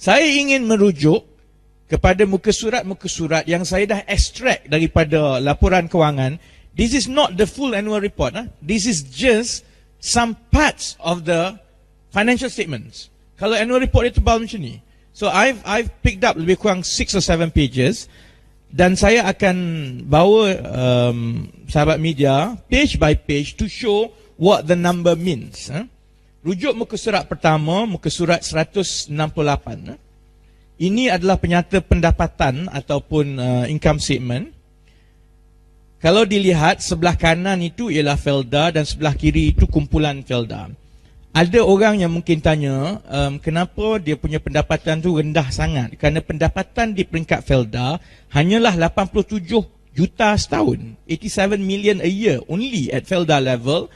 Saya ingin merujuk kepada muka surat-muka surat yang saya dah extract daripada laporan kewangan. This is not the full annual report. Huh? This is just some parts of the financial statements. Kalau annual report dia tebal macam ni. So I've I've picked up lebih kurang six or seven pages dan saya akan bawa um, sahabat media page by page to show what the number means. Huh? Rujuk muka surat pertama, muka surat 168. Huh? Ini adalah penyata pendapatan ataupun uh, income statement. Kalau dilihat sebelah kanan itu ialah Felda dan sebelah kiri itu kumpulan Felda. Ada orang yang mungkin tanya um, kenapa dia punya pendapatan tu rendah sangat kerana pendapatan di peringkat Felda hanyalah 87 juta setahun 87 million a year only at Felda level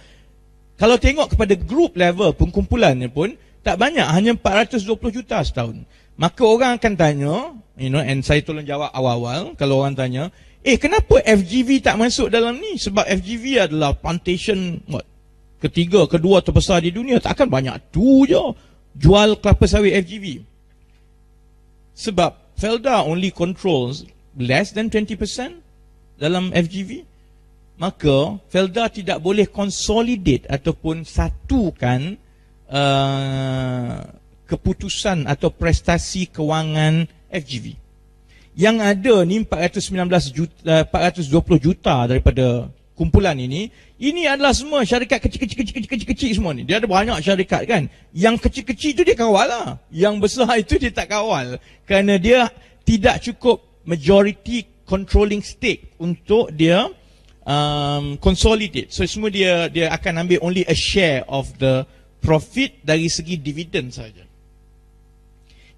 kalau tengok kepada group level pun kumpulannya pun tak banyak hanya 420 juta setahun maka orang akan tanya you know and saya tolong jawab awal-awal kalau orang tanya eh kenapa FGV tak masuk dalam ni sebab FGV adalah plantation what ketiga, kedua terbesar di dunia. Takkan banyak tu je jual kelapa sawit FGV. Sebab Felda only controls less than 20% dalam FGV. Maka Felda tidak boleh consolidate ataupun satukan uh, keputusan atau prestasi kewangan FGV. Yang ada ni 419 juta, 420 juta daripada kumpulan ini, ini adalah semua syarikat kecil-kecil-kecil-kecil semua ni. Dia ada banyak syarikat kan. Yang kecil-kecil itu dia kawal lah. Yang besar itu dia tak kawal. Kerana dia tidak cukup majority controlling stake untuk dia um, consolidate. So semua dia dia akan ambil only a share of the profit dari segi dividen saja.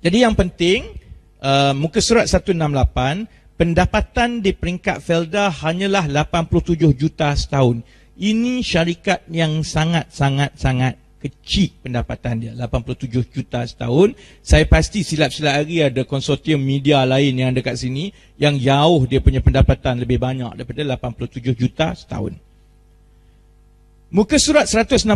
Jadi yang penting, uh, muka surat 168, pendapatan di peringkat Felda hanyalah 87 juta setahun. Ini syarikat yang sangat-sangat-sangat kecil pendapatan dia, 87 juta setahun. Saya pasti silap-silap hari ada konsortium media lain yang dekat sini yang jauh dia punya pendapatan lebih banyak daripada 87 juta setahun. Muka surat 168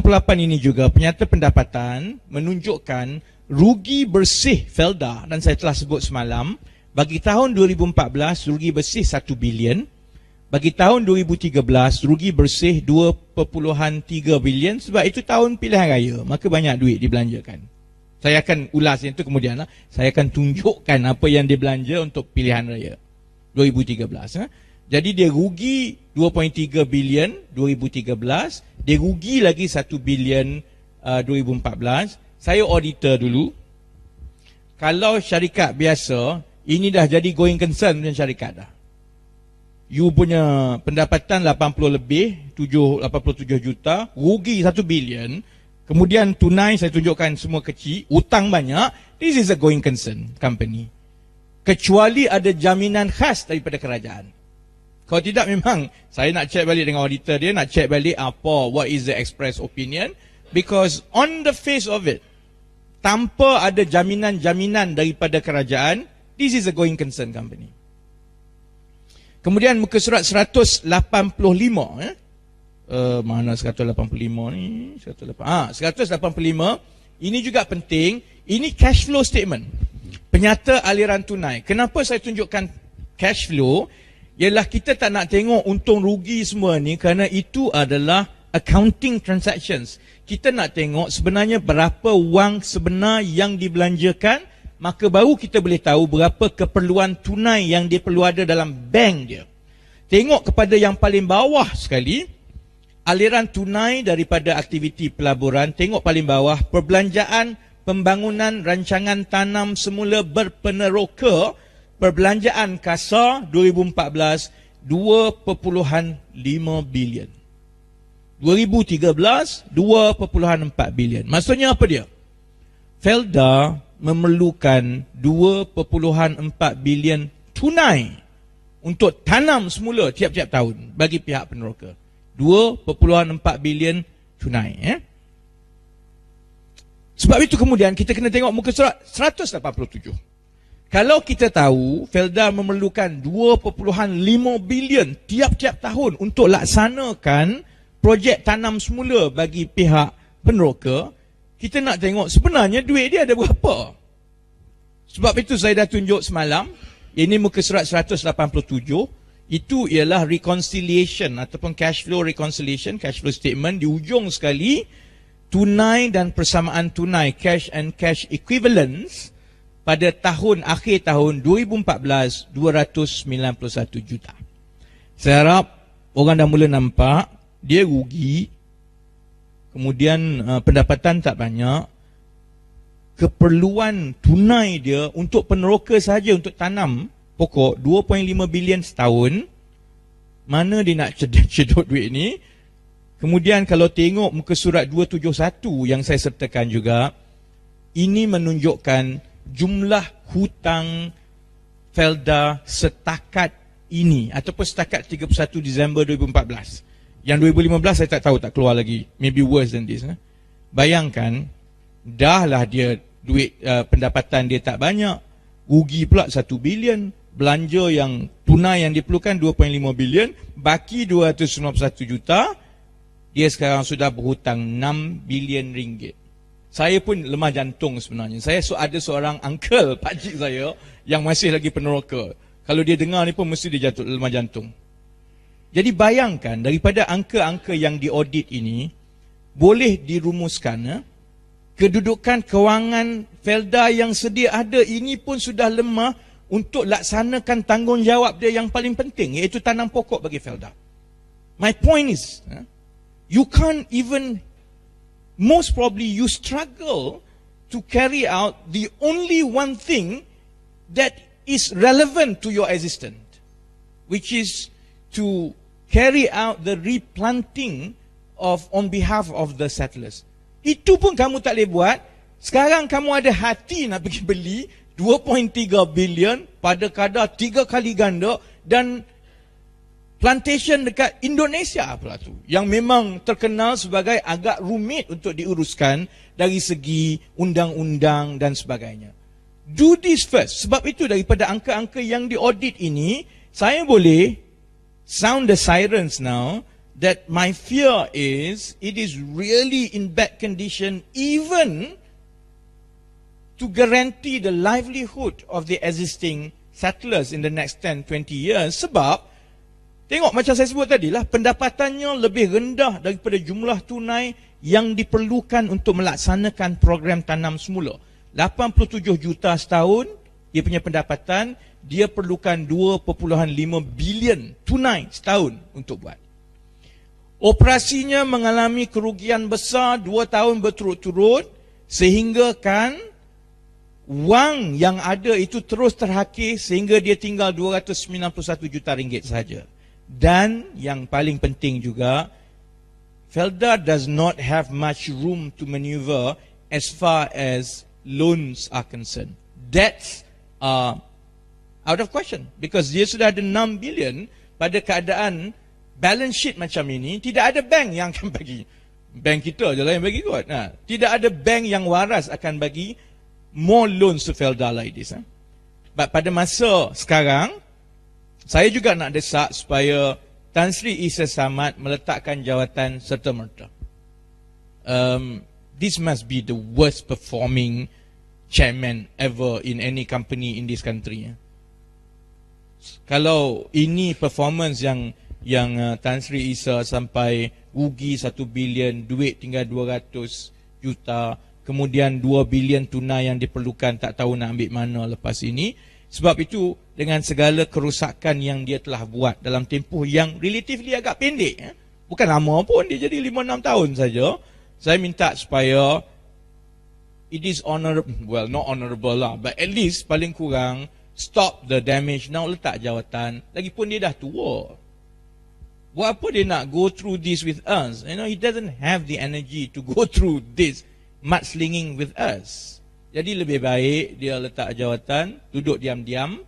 ini juga penyata pendapatan menunjukkan rugi bersih Felda dan saya telah sebut semalam bagi tahun 2014 rugi bersih 1 bilion. Bagi tahun 2013 rugi bersih 2.3 bilion sebab itu tahun pilihan raya. Maka banyak duit dibelanjakan. Saya akan ulas itu kemudian lah. Saya akan tunjukkan apa yang dibelanja untuk pilihan raya 2013. Ha? Jadi dia rugi 2.3 bilion 2013. Dia rugi lagi 1 bilion uh, 2014. Saya auditor dulu. Kalau syarikat biasa ini dah jadi going concern dengan syarikat dah. You punya pendapatan 80 lebih, 7, 87 juta, rugi 1 bilion, kemudian tunai saya tunjukkan semua kecil, utang banyak, this is a going concern company. Kecuali ada jaminan khas daripada kerajaan. Kalau tidak memang saya nak check balik dengan auditor dia, nak check balik apa, what is the express opinion. Because on the face of it, tanpa ada jaminan-jaminan daripada kerajaan, This is a going concern company. Kemudian muka surat 185 eh. Uh, mana 185 ni? 185. Ah, 185 ini juga penting. Ini cash flow statement. Penyata aliran tunai. Kenapa saya tunjukkan cash flow? Ialah kita tak nak tengok untung rugi semua ni kerana itu adalah accounting transactions. Kita nak tengok sebenarnya berapa wang sebenar yang dibelanjakan maka baru kita boleh tahu berapa keperluan tunai yang dia perlu ada dalam bank dia. Tengok kepada yang paling bawah sekali, aliran tunai daripada aktiviti pelaburan, tengok paling bawah, perbelanjaan pembangunan rancangan tanam semula berpeneroka, perbelanjaan kasar 2014, 2.5 bilion. 2013, 2.4 bilion. Maksudnya apa dia? Felda memerlukan 2.4 bilion tunai untuk tanam semula tiap-tiap tahun bagi pihak peneroka. 2.4 bilion tunai. Eh? Sebab itu kemudian kita kena tengok muka surat 187. Kalau kita tahu Felda memerlukan 2.5 bilion tiap-tiap tahun untuk laksanakan projek tanam semula bagi pihak peneroka, kita nak tengok sebenarnya duit dia ada berapa. Sebab itu saya dah tunjuk semalam, ini muka surat 187, itu ialah reconciliation ataupun cash flow reconciliation, cash flow statement di ujung sekali, tunai dan persamaan tunai, cash and cash equivalents, pada tahun akhir tahun 2014 291 juta. Saya harap orang dah mula nampak dia rugi kemudian uh, pendapatan tak banyak. Keperluan tunai dia untuk peneroka saja untuk tanam pokok 2.5 bilion setahun. Mana dia nak cedok duit ni? Kemudian kalau tengok muka surat 271 yang saya sertakan juga ini menunjukkan jumlah hutang Felda setakat ini ataupun setakat 31 Disember 2014. Yang 2015 saya tak tahu tak keluar lagi. Maybe worse than this. Eh? Bayangkan dahlah dia duit uh, pendapatan dia tak banyak, rugi pula 1 bilion, belanja yang tunai yang diperlukan 2.5 bilion, baki 291 juta, dia sekarang sudah berhutang 6 bilion ringgit. Saya pun lemah jantung sebenarnya. Saya so ada seorang uncle, pakcik saya yang masih lagi peneroka. Kalau dia dengar ni pun mesti dia jatuh lemah jantung. Jadi bayangkan daripada angka-angka yang diaudit ini boleh dirumuskan eh, kedudukan kewangan Felda yang sedia ada ini pun sudah lemah untuk laksanakan tanggungjawab dia yang paling penting iaitu tanam pokok bagi Felda. My point is, eh, you can't even most probably you struggle to carry out the only one thing that is relevant to your existence, which is to carry out the replanting of on behalf of the settlers. Itu pun kamu tak boleh buat. Sekarang kamu ada hati nak pergi beli 2.3 bilion pada kadar tiga kali ganda dan plantation dekat Indonesia pula tu yang memang terkenal sebagai agak rumit untuk diuruskan dari segi undang-undang dan sebagainya. Do this first. Sebab itu daripada angka-angka yang diaudit ini, saya boleh sound the sirens now that my fear is it is really in bad condition even to guarantee the livelihood of the existing settlers in the next 10 20 years sebab Tengok macam saya sebut tadi lah, pendapatannya lebih rendah daripada jumlah tunai yang diperlukan untuk melaksanakan program tanam semula. 87 juta setahun, dia punya pendapatan, dia perlukan 2.5 bilion tunai setahun untuk buat. Operasinya mengalami kerugian besar 2 tahun berturut-turut sehingga kan wang yang ada itu terus terhakis sehingga dia tinggal 291 juta ringgit saja. Dan yang paling penting juga, Felda does not have much room to maneuver as far as loans are concerned. That's uh, out of question because dia sudah ada 6 billion pada keadaan balance sheet macam ini, tidak ada bank yang akan bagi. Bank kita je lah yang bagi kot. Nah, tidak ada bank yang waras akan bagi more loans to Felda like this. Eh? But pada masa sekarang, saya juga nak desak supaya Tan Sri Isa Samad meletakkan jawatan serta merta. Um, this must be the worst performing chairman ever in any company in this country. Ya. Kalau ini performance yang yang uh, Tan Sri Isa sampai rugi 1 bilion, duit tinggal 200 juta, kemudian 2 bilion tunai yang diperlukan tak tahu nak ambil mana lepas ini, sebab itu dengan segala kerusakan yang dia telah buat dalam tempoh yang relatively agak pendek, eh? bukan lama pun dia jadi 5-6 tahun saja, saya minta supaya it is honorable, well not honorable lah, but at least paling kurang stop the damage now letak jawatan, lagipun dia dah tua. Buat apa dia nak go through this with us? You know, he doesn't have the energy to go through this mudslinging with us. Jadi lebih baik dia letak jawatan, duduk diam-diam